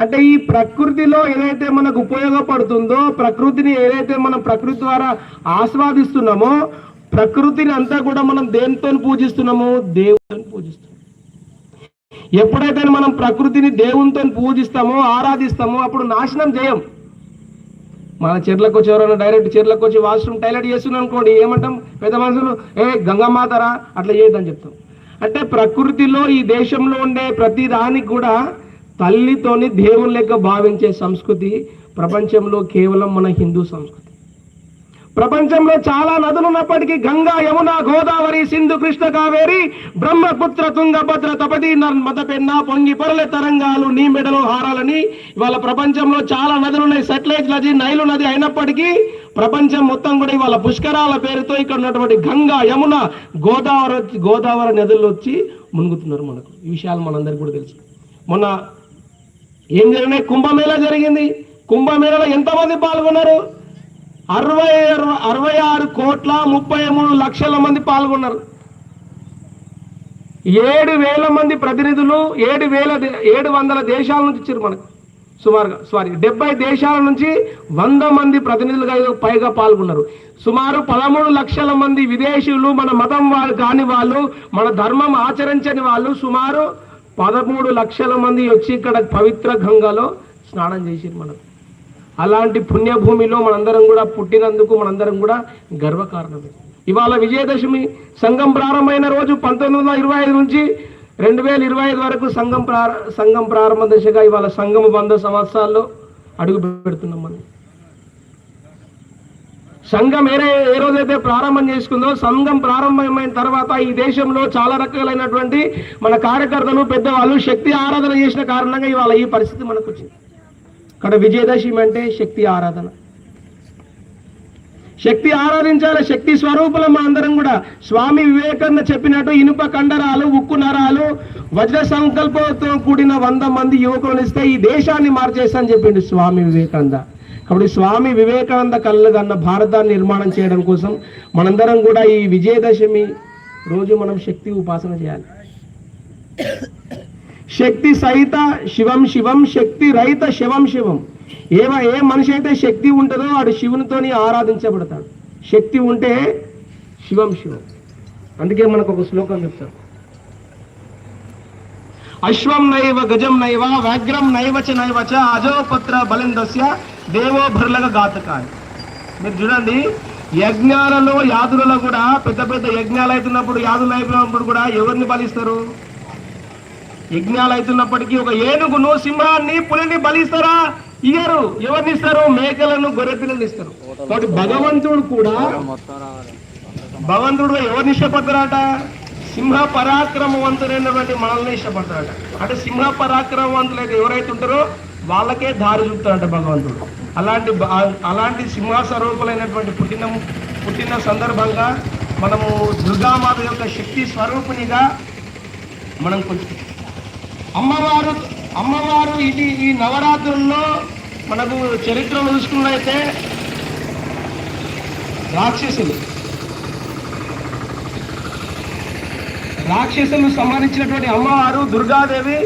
అంటే ఈ ప్రకృతిలో ఏదైతే మనకు ఉపయోగపడుతుందో ప్రకృతిని ఏదైతే మనం ప్రకృతి ద్వారా ఆస్వాదిస్తున్నామో ప్రకృతిని అంతా కూడా మనం దేనితో పూజిస్తున్నామో దేవుని పూజిస్తున్నాం. ఎప్పుడైతే మనం ప్రకృతిని దేవునితో పూజిస్తామో ఆరాధిస్తామో అప్పుడు నాశనం చేయం మన చెట్లకు వచ్చి ఎవరైనా డైరెక్ట్ చెట్లకు వచ్చి వాష్రూమ్ టాయిలెట్ చేస్తున్నాం అనుకోండి ఏమంటాం పెద్ద మనుషులు? ఏ గంగమాతరా అట్లా చేయొద్దని చెప్తాం. అంటే ప్రకృతిలో ఈ దేశంలో ఉండే ప్రతి దానికి కూడా తల్లితోని దేవుని లెక్క భావించే సంస్కృతి ప్రపంచంలో కేవలం మన హిందూ సంస్కృతి. ప్రపంచంలో చాలా నదులు ఉన్నప్పటికీ గంగా యమున గోదావరి సింధు కృష్ణ కావేరి బ్రహ్మపుత్ర తుంగభద్ర తపతి మదపెన్న పొంగి పొరల తరంగాలు నీ మెడలో హారాలని ఇవాళ ప్రపంచంలో చాలా నదులు ఉన్నాయి. సెటిలైజ్ నది నైలు నది అయినప్పటికీ ప్రపంచం మొత్తం కూడా ఇవాళ పుష్కరాల పేరుతో ఇక్కడ ఉన్నటువంటి గంగా యమున గోదావరి వచ్చి- గోదావరి నదుల్లో వచ్చి మునుగుతున్నారు మనకు. ఈ విషయాలు మనందరికీ కూడా తెలుసు. మొన్న ఏం జరిగినాయి కుంభమేళ జరిగింది. కుంభమేళలో ఎంతమంది పాల్గొన్నారు? అరవై అరవై- ఆరు కోట్ల ముప్పై మూడు లక్షల మంది పాల్గొన్నారు. ఏడు వేల మంది ప్రతినిధులు ఏడు వేల ఏడు వందల దేశాల నుంచి ఇచ్చారు మనకు. సుమారుగా సారీ డెబ్బై దేశాల నుంచి వంద మంది ప్రతినిధులుగా పైగా పాల్గొన్నారు. సుమారు పదమూడు లక్షల మంది విదేశీయులు మన మతం వాళ్ళు కాని వాళ్ళు మన ధర్మం ఆచరించని వాళ్ళు సుమారు పదమూడు లక్షల మంది వచ్చి ఇక్కడ పవిత్ర గంగలో స్నానం చేసింది మనకు. అలాంటి పుణ్యభూమిలో మనందరం కూడా పుట్టినందుకు మనందరం కూడా గర్వకారణమే. ఇవాళ విజయదశమి సంఘం ప్రారంభమైన రోజు పంతొమ్మిది వందల ఇరవై ఐదు నుంచి రెండు వేల ఇరవై ఐదు వరకు సంఘం ప్రార సంఘం ప్రారంభ దశగా ఇవాళ సంఘం వంద సంవత్సరాల్లో అడుగు పెడుతున్నాం మనం. సంఘం ఏ ఏ రోజైతే ప్రారంభం చేసుకుందో సంఘం ప్రారంభమైన తర్వాత ఈ దేశంలో చాలా రకాలైనటువంటి మన కార్యకర్తలు పెద్దవాళ్ళు శక్తి ఆరాధన చేసిన కారణంగా ఇవాళ ఈ పరిస్థితి మనకు వచ్చింది ఇక్కడ విజయదశమి అంటే శక్తి ఆరాధన. శక్తి ఆరాధించాలి శక్తి స్వరూపుల మా అందరం కూడా. స్వామి వివేకానంద చెప్పినట్టు ఇనుప కండరాలు ఉక్కు నరాలు వజ్ర సంకల్పంతో కూడిన వంద మంది యువకులను ఇస్తే ఈ దేశాన్ని మార్చేస్తా చెప్పిండు స్వామి వివేకానంద. కాబట్టి స్వామి వివేకానంద కళ్ళు అన్న భారతాన్ని నిర్మాణం చేయడం కోసం మనందరం కూడా ఈ విజయదశమి రోజు మనం శక్తి ఉపాసన చేయాలి. శక్తి సహిత శివం శివం శక్తి రహిత శివం శివం. ఏవ ఏ మనిషి అయితే శక్తి ఉంటుందో వాడు శివునితోని ఆరాధించబడతాడు. శక్తి ఉంటే శివం శివం. అందుకే మనకు ఒక శ్లోకం చెప్తారు. అశ్వం నైవ గజం నైవ వ్యాగ్రం నైవచ నైవచ అజోపత్ర బలిందస్య దేవోభర్లగ భర్లగ మీరు చూడండి యజ్ఞాలలో యాదులలో కూడా పెద్ద పెద్ద యజ్ఞాలు అవుతున్నప్పుడు యాదులు అయిపోయినప్పుడు కూడా ఎవరిని బలిస్తారు? యజ్ఞాలు అవుతున్నప్పటికీ ఒక ఏనుగును సింహాన్ని పులిని బలిస్తారా? ఇయ్యరు ఎవరిని ఇస్తారు? మేకలను గొర్రె పిల్లలు ఇస్తారు. కాబట్టి భగవంతుడు కూడా భగవంతుడు ఎవరిని ఇష్టపడతారట? సింహ పరాక్రమవంతులైనటువంటి మనల్ని ఇష్టపడతారట అంటే సింహ పరాక్రమవంతులు అయితే ఎవరైతే ఉంటారో వాళ్ళకే దారి చూపుతారట భగవంతుడు. అలాంటి అలాంటి సింహ స్వరూపులైనటువంటి పుట్టిన పుట్టిన సందర్భంగా మనము దుర్గామాత యొక్క శక్తి స్వరూపునిగా మనం కొంచెం అమ్మవారు అమ్మవారు ఇది ఈ నవరాత్రుల్లో మనకు చరిత్రను చూసుకున్నైతే రాక్షసులు. రాక్షసులు సంహరించినటువంటి అమ్మవారు దుర్గాదేవి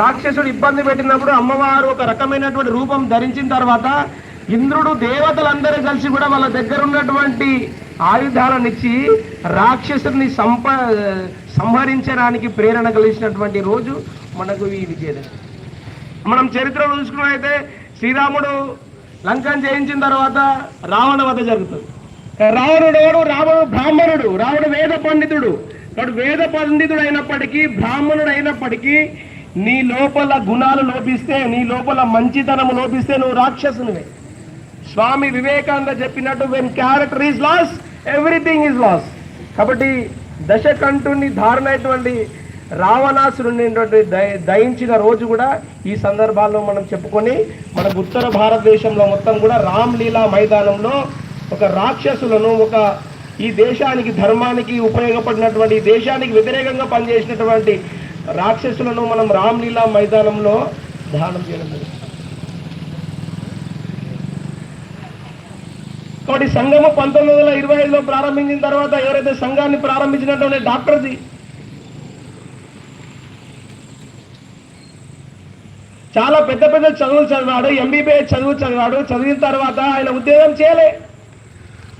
రాక్షసుడు ఇబ్బంది పెట్టినప్పుడు అమ్మవారు ఒక రకమైనటువంటి రూపం ధరించిన తర్వాత ఇంద్రుడు దేవతలందరూ కలిసి కూడా వాళ్ళ దగ్గర ఉన్నటువంటి ఆయుధాలను ఇచ్చి రాక్షసుని సంప సంహరించడానికి ప్రేరణ కలిగినటువంటి రోజు మనకు ఈ విజయదశమి. మనం చరిత్రలో చూసుకున్నైతే శ్రీరాముడు లంకను జయించిన తర్వాత రావణ వధ జరుగుతుంది. రావణుడు ఎవడు రావణుడు బ్రాహ్మణుడు రావణుడు వేద పండితుడు. వాడు వేద పండితుడు అయినప్పటికీ బ్రాహ్మణుడు అయినప్పటికీ నీ లోపల గుణాలు లోపిస్తే నీ లోపల మంచితనం లోపిస్తే నువ్వు రాక్షసునివే. స్వామి వివేకానంద చెప్పినట్టు when character is lost everything is lost కాబట్టి దశకంఠుని ధారణ అయినటువంటి రావణాసురుని దయించిన రోజు కూడా ఈ సందర్భాల్లో మనం చెప్పుకొని మనకు ఉత్తర భారతదేశంలో మొత్తం కూడా రామ్లీలా మైదానంలో ఒక రాక్షసులను ఒక ఈ దేశానికి ధర్మానికి ఉపయోగపడినటువంటి దేశానికి వ్యతిరేకంగా పనిచేసినటువంటి రాక్షసులను మనం రామ్లీలా మైదానంలో దానం చేయడం కాబట్టి సంఘము పంతొమ్మిది వందల ఇరవై ఐదులో ప్రారంభించిన తర్వాత ఎవరైతే సంఘాన్ని ప్రారంభించినటువంటి డాక్టర్ది చాలా పెద్ద పెద్ద చదువులు చదివాడు ఎంబీబీఎస్ చదువు చదివాడు చదివిన తర్వాత ఆయన ఉద్యోగం చేయలే.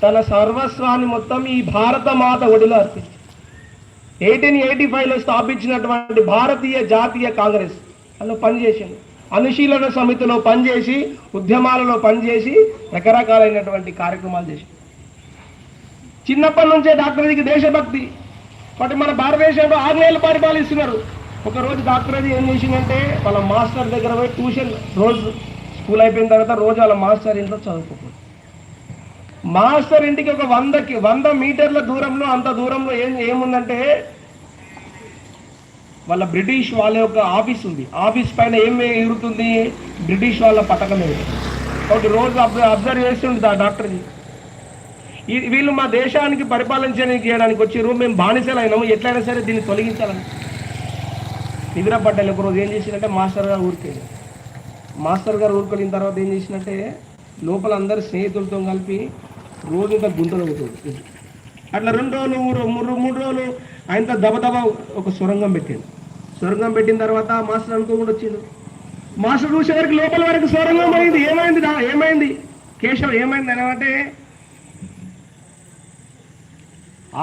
తన సర్వస్వాన్ని మొత్తం ఈ భారత మాత ఒడిలో అర్పించారు ఎయిటీన్ ఎయిటీ ఫైవ్లో స్థాపించినటువంటి భారతీయ జాతీయ కాంగ్రెస్ అందులో పనిచేసింది అనుశీలన సమితిలో పనిచేసి ఉద్యమాలలో పనిచేసి రకరకాలైనటువంటి కార్యక్రమాలు చేసి చిన్నప్పటి నుంచే డాక్టర్జీకి దేశభక్తి. బట్ మన భారతదేశంలో ఆంగ్లేయులు పరిపాలిస్తున్నారు. ఒకరోజు డాక్టర్ డాక్టర్జీ ఏం చేసిందంటే వాళ్ళ మాస్టర్ దగ్గర పోయి ట్యూషన్ రోజు స్కూల్ అయిపోయిన తర్వాత రోజు వాళ్ళ మాస్టర్ ఇంట్లో చదువుకోకూడదు మాస్టర్ ఇంటికి ఒక వందకి వంద మీటర్ల దూరంలో అంత దూరంలో ఏం ఏముందంటే వాళ్ళ బ్రిటిష్ వాళ్ళ యొక్క ఆఫీస్ ఉంది. ఆఫీస్ పైన ఏం ఎగురుతుంది బ్రిటిష్ వాళ్ళ పథకమే ఒకటి కాబట్టి రోజు అబ్జర్వ్ అబ్జర్వ్ చేస్తుంటుంది ఆ డాక్టర్జీ వీళ్ళు మా దేశానికి పరిపాలించడానికి చేయడానికి వచ్చారు మేము బానిసలైనాము ఎట్లయినా సరే దీన్ని తొలగించాలని. నిద్ర పడ్డాను ఒకరోజు ఏం చేసిందంటే మాస్టర్ గారు ఊరికే మాస్టర్ గారు ఊరుకొనిన తర్వాత ఏం చేసినట్టే లోపల అందరు స్నేహితులతో కలిపి రోజు ఇంకా గుంతలు అవుతుంది. అట్లా రెండు రోజులు మూడు మూడు మూడు రోజులు ఆయనతో దబదబ ఒక సొరంగం పెట్టిండు. సొరంగం పెట్టిన తర్వాత మాస్టర్ అనుకోకుండా వచ్చిండు. మాస్టర్ చూసే వరకు లోపల వరకు సొరంగం అయింది. ఏమైంది ఏమైంది? కేశవ్ ఏమైంది అనమంటే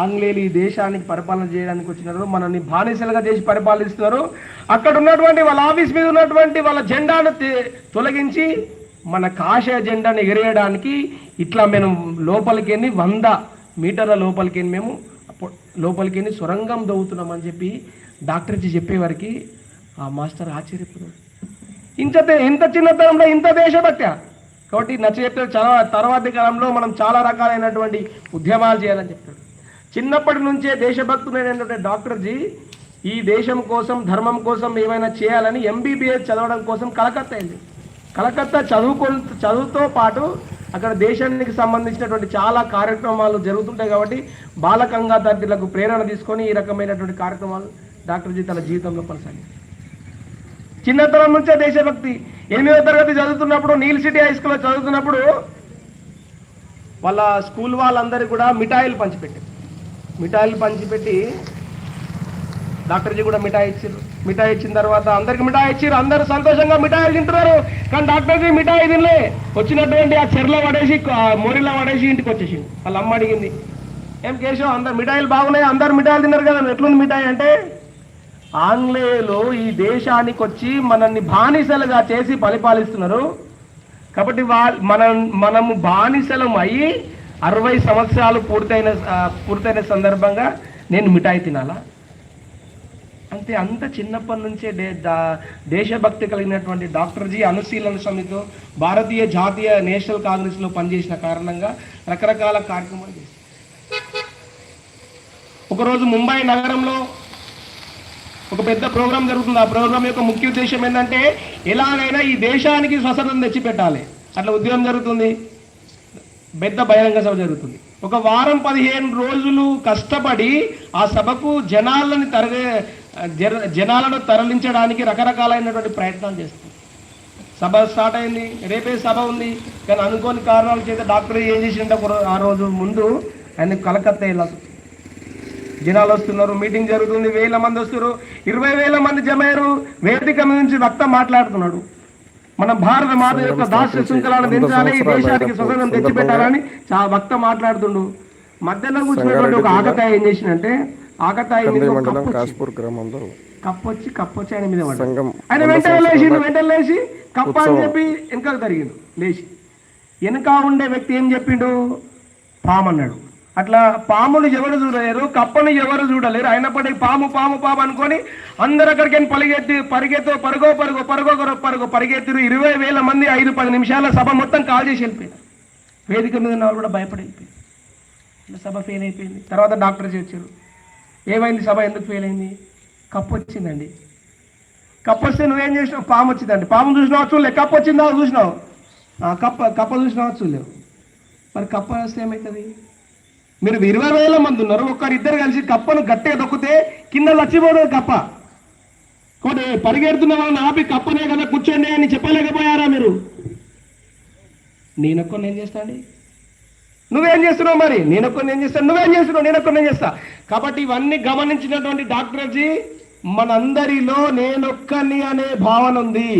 ఆంగ్లేయులు ఈ దేశానికి పరిపాలన చేయడానికి వచ్చినారు మనల్ని బానిసలుగా చేసి పరిపాలిస్తున్నారు. అక్కడ ఉన్నటువంటి వాళ్ళ ఆఫీస్ మీద ఉన్నటువంటి వాళ్ళ జెండాను తొలగించి మన కాషాయ జెండాను ఎగరేయడానికి ఇట్లా మేము లోపలికి వంద మీటర్ల లోపలికి మేము అప్పు- లోపలికి వెళ్ళి సొరంగం దవ్వుతున్నామని చెప్పి డాక్టర్జీ చెప్పేవారికి ఆ మాస్టర్ ఆశ్చర్యపోయాడు. ఇంత తే- ఇంత చిన్నతనంలో ఇంత దేశభక్త. కాబట్టి నచ్చ చెప్తే చాలా తర్వాతి కాలంలో మనం చాలా రకాలైనటువంటి ఉద్యమాలు చేయాలని చెప్తాడు చిన్నప్పటి నుంచే దేశభక్తుడైనటువంటి డాక్టర్జీ ఈ దేశం కోసం ధర్మం కోసం ఏమైనా చేయాలని ఎంబీబీఎస్ చదవడం కోసం కలకత్తా వెళ్ళింది కలకత్తా చదువుకో చదువుతో పాటు అక్కడ దేశానికి సంబంధించినటువంటి చాలా కార్యక్రమాలు జరుగుతుంటాయి కాబట్టి బాలకంగా తరగతులకు ప్రేరణ తీసుకొని ఈ రకమైనటువంటి కార్యక్రమాలు డాక్టర్జీ తన జీవితంలో కొనసాగించారు చిన్నతనం నుంచే దేశభక్తి. ఎనిమిదో తరగతి చదువుతున్నప్పుడు నీల్ సిటీ హై స్కూల్లో చదువుతున్నప్పుడు వాళ్ళ స్కూల్ వాళ్ళందరూ కూడా మిఠాయిలు పంచిపెట్టారు. మిఠాయిలు పంచిపెట్టి డాక్టర్జీ కూడా మిఠాయి ఇచ్చారు. మిఠాయి ఇచ్చిన తర్వాత అందరికి మిఠాయి ఇచ్చారు అందరూ సంతోషంగా మిఠాయిలు తింటున్నారు. కానీ డాక్టర్కి మిఠాయి తినలే. వచ్చినటువంటి ఆ చెర్లో పడేసి మొరిలో పడేసి ఇంటికి వచ్చేసింది వాళ్ళ అమ్మ అడిగింది ఏం కేశవ్ అందరు మిఠాయిలు బాగున్నాయి అందరు మిఠాయిలు తిన్నారు కదా ఎట్లుంది మిఠాయి అంటే ఆంగ్లేయులు ఈ దేశానికి వచ్చి మనల్ని బానిసలుగా చేసి పరిపాలిస్తున్నారు. కాబట్టి వాళ్ళ మనం మనము బానిసలం అయ్యి అరవై సంవత్సరాలు పూర్తయిన పూర్తయిన సందర్భంగా నేను మిఠాయి తినాలా? అంతే అంత చిన్నప్పటి నుంచే దే దేశభక్తి కలిగినటువంటి డాక్టర్ జీ అనుశీలన సమితితో భారతీయ జాతీయ నేషనల్ కాంగ్రెస్లో పనిచేసిన కారణంగా రకరకాల కార్యక్రమాలు చేశారు. ఒకరోజు ముంబై నగరంలో ఒక పెద్ద ప్రోగ్రాం జరుగుతుంది. ఆ ప్రోగ్రాం యొక్క ముఖ్య ఉద్దేశం ఏంటంటే ఎలాగైనా ఈ దేశానికి స్వతంత్రం తెచ్చిపెట్టాలి. అట్లా ఉద్యమం జరుగుతుంది. పెద్ద బహిరంగ సభ జరుగుతుంది. ఒక వారం పదిహేను రోజులు కష్టపడి ఆ సభకు జనాలను తరగ జనాలను తరలించడానికి రకరకాలైనటువంటి ప్రయత్నాలు చేస్తుంది. సభ స్టార్ట్ అయింది రేపే సభ ఉంది కానీ అనుకోని కారణాల చేత డాక్టర్ ఏం చేసిండే ఆ రోజు ముందు ఆయన కలకత్తా వచ్చింది. జనాలు వస్తున్నారు మీటింగ్ జరుగుతుంది వేల మంది వస్తున్నారు ఇరవై వేల మంది జమ అయ్యారు వేదిక నుంచి వక్త మాట్లాడుతున్నాడు. మన భారత మాత యొక్క దాస్య శృంఖలాలను పెంచాలి ఈ దేశానికి స్వతంత్రం తెచ్చిపెట్టాలని చాలా వక్త మాట్లాడుతుండు. మధ్యలో కూర్చున్నటువంటి ఒక ఆకతాయి ఏం చేసిందంటే ఒక మండలం కాశ్పూర్ గ్రామంలో కప్పు వచ్చి కప్పు వచ్చి ఆయన మీద. సంఘం ఆయన వెంటనే లేచి వెంటనే లేచి కప్ప అని చెప్పి వెనకాల తిరిగిండు లేచి. వెనక ఉండే వ్యక్తి ఏం చెప్పిండు? పాము అన్నాడు. అట్లా పాములు ఎవరు చూడలేరు కప్పను ఎవరు చూడలేరు. అయినప్పటికీ పాము పాము పాము అనుకొని అందరు అక్కడికి పరిగెత్తి పరిగెత్తు పరుగో పరుగో పరుగో పరుగో పరుగో పరిగెత్తిరు. ఇరవై వేల మంది ఐదు పది నిమిషాల సభ మొత్తం కాల్ చేసి వెళ్ళిపోయారు. వేదిక మీద ఉన్న వాళ్ళు కూడా భయపడి వెళ్ళిపోయారు. సభ ఫెయిల్ అయిపోయింది. తర్వాత డాక్టర్ వచ్చారు. ఏమైంది సభ? ఎందుకు ఫెయిల్ అయింది? కప్పు వచ్చిందండి. కప్పు వస్తే నువ్వేం చేసినావు? పాము వచ్చిందండి. పాము చూసినావు? చూడలే కప్పు వచ్చిందా? చూసినావు. కప్ప కప్ప చూసినావా? చూడలేవు మరి కప్ప వస్తే ఏమవుతుంది మీరు ఇరవై వేల మంది ఉన్నారు. ఒక్కరిద్దరు కలిసి కప్పను గట్టిగా దొక్కితే కింద లచ్చిపోతుంది కప్ప. కాబట్టి పరిగెడుతున్న వాళ్ళని ఆపి కప్పనే కదా కూర్చోండి అని చెప్పలేకపోయారా మీరు? నేనొక్కని ఏం చేస్తాండి నువ్వేం చేస్తున్నావు మరి? నేనొక్కని ఏం చేస్తాను నువ్వేం చేస్తున్నావు? నేనొక్కని నేను చేస్తా? కాబట్టి ఇవన్నీ గమనించినటువంటి డాక్టర్జీ మనందరిలో నేనొక్కని అనే భావన ఉంది.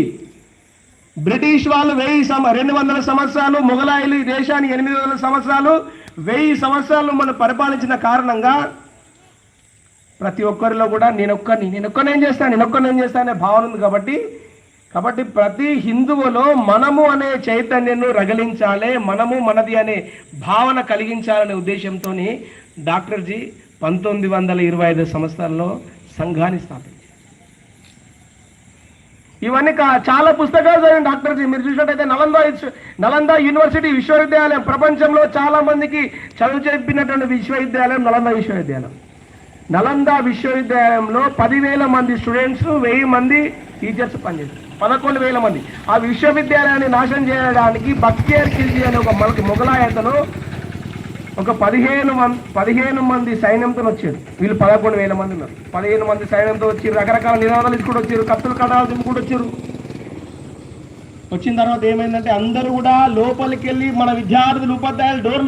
బ్రిటిష్ వాళ్ళు వెయ్యి సమ రెండు వందల సంవత్సరాలు మొఘలాయిలు ఈ దేశాన్ని ఎనిమిది వందల సంవత్సరాలు వెయ్యి సంవత్సరాలు మనం పరిపాలించిన కారణంగా ప్రతి ఒక్కరిలో కూడా నేనొక్కని నేనొక్కని ఏం చేస్తాను నేనొక్కని ఏం చేస్తాను అనే భావన ఉంది కాబట్టి కాబట్టి ప్రతి హిందువులో మనము అనే చైతన్యను రగిలించాలి మనము మనది అనే భావన కలిగించాలనే ఉద్దేశంతో డాక్టర్ జీ పంతొమ్మిది వందల ఇరవై ఐదు సంవత్సరాల్లో సంఘాన్ని స్థాపించారు. ఇవన్నీ కా- చాలా పుస్తకాలు చదివిన డాక్టర్ జీ మీరు చూసినట్టయితే నలంద నలంద యూనివర్సిటీ విశ్వవిద్యాలయం ప్రపంచంలో చాలా మందికి చదువు చెప్పినటువంటి విశ్వవిద్యాలయం నలంద విశ్వవిద్యాలయం. నలంద విశ్వవిద్యాలయంలో పదివేల మంది స్టూడెంట్స్ వెయ్యి మంది టీచర్స్ పనిచేస్తారు పదకొండు వేల మంది. ఆ విశ్వవిద్యాలయాన్ని నాశనం చేయడానికి బక్తియార్ ఖిల్జీ అనే ఒక మనకి మొఘలాయతను ఒక పదిహేను మంది పదిహేను మంది సైన్యంతో వచ్చారు. వీళ్ళు పదకొండు వేల మంది ఉన్నారు. పదిహేను మంది సైన్యంతో వచ్చారు. రకరకాల నినాదాలు ఇచ్చుకుంటూ వచ్చారు. కత్తులు కడాలు దింపుకుంటూ వచ్చారు. వచ్చిన తర్వాత ఏమైందంటే అందరూ కూడా లోపలికి వెళ్ళి మన విద్యార్థులు ఉపాధ్యాయులు డోర్